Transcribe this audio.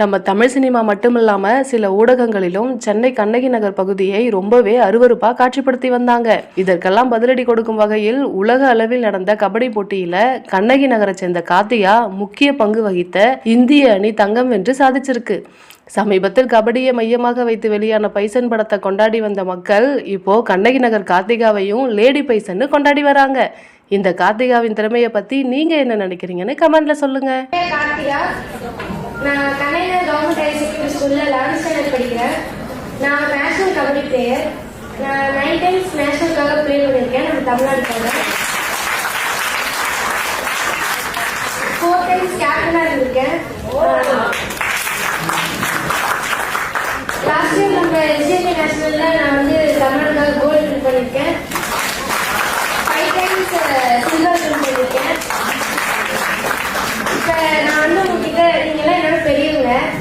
நம்ம தமிழ் சினிமா மட்டுமில்லாமல் சில ஊடகங்களிலும் சென்னை கண்ணகி நகர் பகுதியை ரொம்பவே அருவறுப்பாக காட்சிப்படுத்தி வந்தாங்க. இதற்கெல்லாம் பதிலடி கொடுக்கும் வகையில் உலக அளவில் நடந்த கபடி போட்டியில கண்ணகி நகரை சேர்ந்த காத்தியா முக்கிய பங்கு வகித்த இந்திய அணி தங்கம் வென்று சாதிச்சிருக்கு. சமீபத்தில் கபடியை மையமாக வைத்து வெளியான பைசன் படத்தை கொண்டாடி வந்த மக்கள் இப்போ கண்ணகி நகர் கார்த்திகாவையும் லேடி பைசன்னு கொண்டாடி வராங்க. இந்த கார்த்திகாவின் திறமையை பத்தி நீங்க என்ன நினைக்கிறீங்கன்னு கமெண்ட்ல சொல்லுங்க. நான் கலைஞர் கவர்மெண்ட் ஹையர் செகண்டரி ஸ்கூலில் லெவன்த் ஸ்டாண்டர்ட் படிக்கிறேன். நான் நேஷனல் கபடி பிளேயர் நான் நைன் டைம்ஸ் நேஷனலுக்காக பிளே பண்ணியிருக்கேன். நம்ம தமிழ்நாட்டுக்காக. ஃபோர் டைம்ஸ் கேப்டனாக இருந்திருக்கேன்.